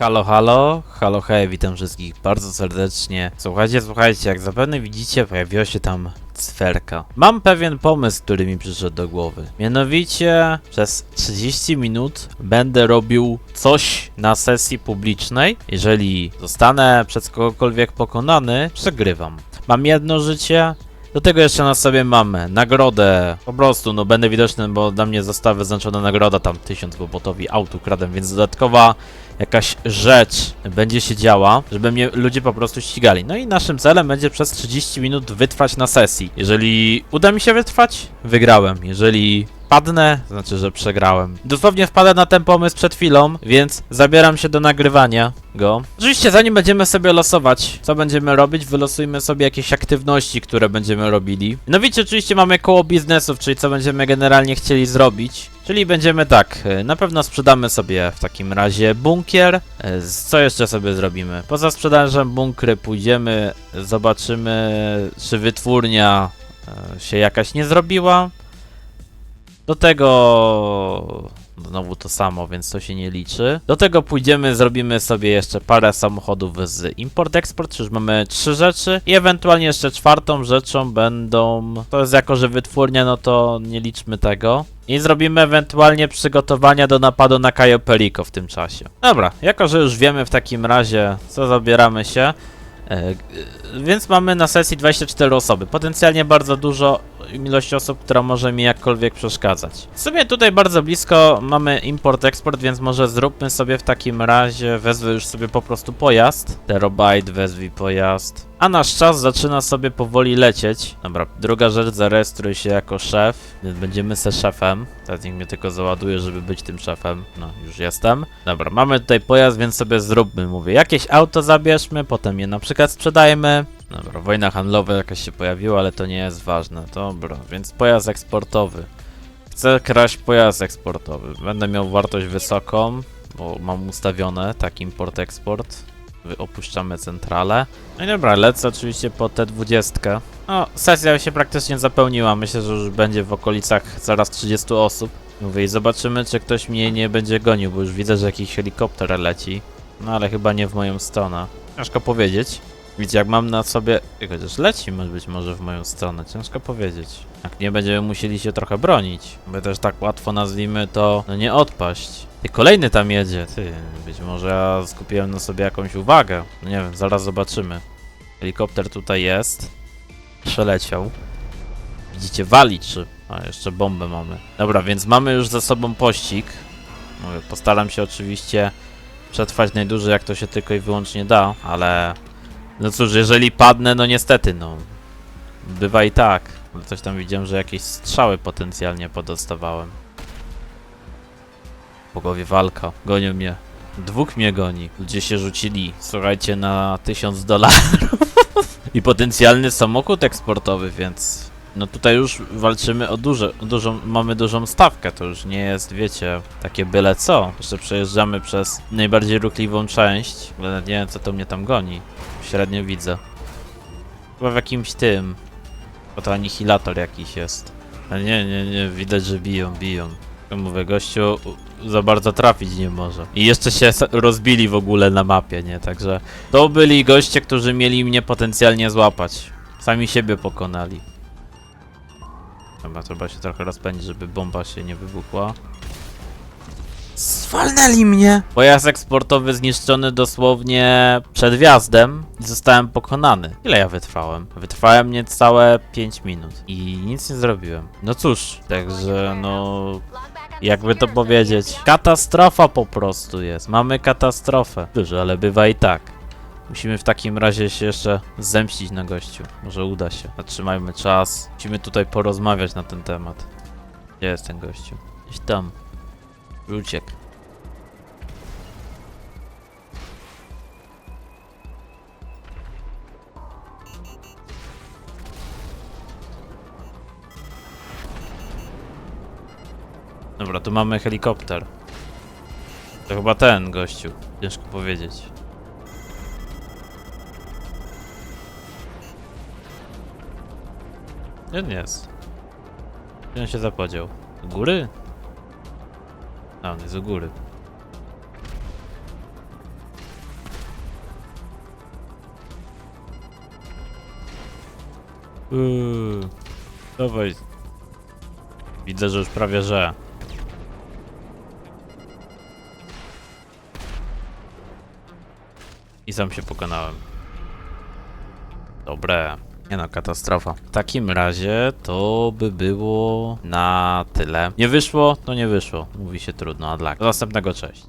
Halo, halo, halo, hej, witam wszystkich bardzo serdecznie. Słuchajcie, słuchajcie, jak zapewne widzicie, pojawiła się tam sferka. Mam pewien pomysł, który mi przyszedł do głowy. Mianowicie, przez 30 minut będę robił coś na sesji publicznej. Jeżeli zostanę przez kogokolwiek pokonany, przegrywam. Mam jedno życie, do tego jeszcze na sobie mam nagrodę. Po prostu, no będę widoczny, bo dla mnie została wyznaczona nagroda tam 1000 bobotowi autu kradem, więc dodatkowa jakaś rzecz będzie się działa, żeby mnie ludzie po prostu ścigali. No i naszym celem będzie przez 30 minut wytrwać na sesji. Jeżeli uda mi się wytrwać, wygrałem. Jeżeli padnę, to znaczy, że przegrałem. Dosłownie wpadłem na ten pomysł przed chwilą, więc zabieram się do nagrywania go. Oczywiście, zanim będziemy sobie losować, co będziemy robić, wylosujmy sobie jakieś aktywności, które będziemy robili. No wiecie, oczywiście mamy koło biznesów, czyli co będziemy generalnie chcieli zrobić. Czyli będziemy tak, e, na pewno sprzedamy sobie w takim razie bunkier. E, Co jeszcze sobie zrobimy? Poza sprzedażem bunkry pójdziemy, zobaczymy, czy wytwórnia e, się jakaś nie zrobiła. Do tego znowu to samo, więc to się nie liczy. Do tego pójdziemy, zrobimy sobie jeszcze parę samochodów z import-export, już mamy trzy rzeczy i ewentualnie jeszcze czwartą rzeczą będą, to jest jako, że wytwórnia, no to nie liczmy tego. I zrobimy ewentualnie przygotowania do napadu na Cayo Perico w tym czasie. Dobra, jako, że już wiemy w takim razie, co zabieramy się, E, g- Więc mamy na sesji 24 osoby. Potencjalnie bardzo dużo ilość osób, która może mi jakkolwiek przeszkadzać. W sumie tutaj bardzo blisko mamy import-eksport, więc może zróbmy sobie w takim razie, wezwę już sobie po prostu pojazd. Terabyte, wezwij pojazd. A nasz czas zaczyna sobie powoli lecieć. Dobra, druga rzecz, zarejestruj się jako szef, więc będziemy se szefem. Teraz niech mnie tylko załaduje, żeby być tym szefem. No, już jestem. Dobra, mamy tutaj pojazd, więc sobie zróbmy, mówię, jakieś auto zabierzmy, potem je na przykład sprzedajmy. Dobra, wojna handlowa jakaś się pojawiła, ale to nie jest ważne. Dobra, więc pojazd eksportowy. Chcę kraść pojazd eksportowy. Będę miał wartość wysoką, bo mam ustawione tak import-eksport. Opuszczamy centralę. No i dobra, lecę oczywiście po T20. No, sesja się praktycznie zapełniła. Myślę, że już będzie w okolicach zaraz 30 osób. Mówię i zobaczymy, czy ktoś mnie nie będzie gonił, bo już widzę, że jakiś helikopter leci. No ale chyba nie w moją stronę. Ciężko powiedzieć. Widzicie, jak mam na sobie... Chociaż leci być może w moją stronę, ciężko powiedzieć. Jak nie będziemy musieli się trochę bronić, by też tak łatwo nazwijmy to, no nie odpaść. Ty, kolejny tam jedzie, ty, być może ja skupiłem na sobie jakąś uwagę. No nie wiem, zaraz zobaczymy. Helikopter tutaj jest. Przeleciał. Widzicie, wali czy... A, jeszcze bombę mamy. Dobra, więc mamy już za sobą pościg. Mówię, Postaram się oczywiście przetrwać najdłużej jak to się tylko i wyłącznie da, ale... No cóż, jeżeli padnę, no niestety, no. Bywa i tak. Ale Coś tam widziałem, że jakieś strzały potencjalnie podostawałem. Po głowie walka. Gonią mnie. Dwóch mnie goni. Ludzie się rzucili, słuchajcie, na tysiąc dolarów. I potencjalny samochód eksportowy, więc... No tutaj już walczymy o duże, o dużą, mamy dużą stawkę, to już nie jest, wiecie, takie byle co. Jeszcze przejeżdżamy przez najbardziej ruchliwą część, ale nie wiem co to mnie tam goni. Średnio widzę. Chyba w jakimś tym. Bo to anihilator jakiś jest. Ale nie, nie, nie, widać, że biją, biją. Mówię, gościu za bardzo trafić nie może. I jeszcze się rozbili w ogóle na mapie, nie? Także to byli goście, którzy mieli mnie potencjalnie złapać. Sami siebie pokonali. Chyba trzeba się trochę rozpędzić, żeby bomba się nie wybuchła. Zwalnęli mnie! Pojazd eksportowy zniszczony dosłownie przed wjazdem i zostałem pokonany. Ile ja wytrwałem? Wytrwałem niecałe 5 minut i nic nie zrobiłem. No cóż, także no... Jakby to powiedzieć, katastrofa po prostu jest. Mamy katastrofę. Dużo, ale bywa i tak. Musimy w takim razie się jeszcze zemścić na gościu. Może uda się. Zatrzymajmy czas. Musimy tutaj porozmawiać na ten temat. Gdzie jest ten gościu? Gdzieś tam. Uciekł. Dobra, tu mamy helikopter. To chyba ten gościu. Ciężko powiedzieć. Gdzie on jest? Gdzie on się zapodział? Góry? A, on jest góry. Yy, Uuu, dawaj. Widzę, że już prawie że. I sam się pokonałem. Dobre. Nie no, katastrofa. W takim razie to by było na tyle. Nie wyszło, to nie wyszło. Mówi się trudno, a dla. Do następnego, cześć.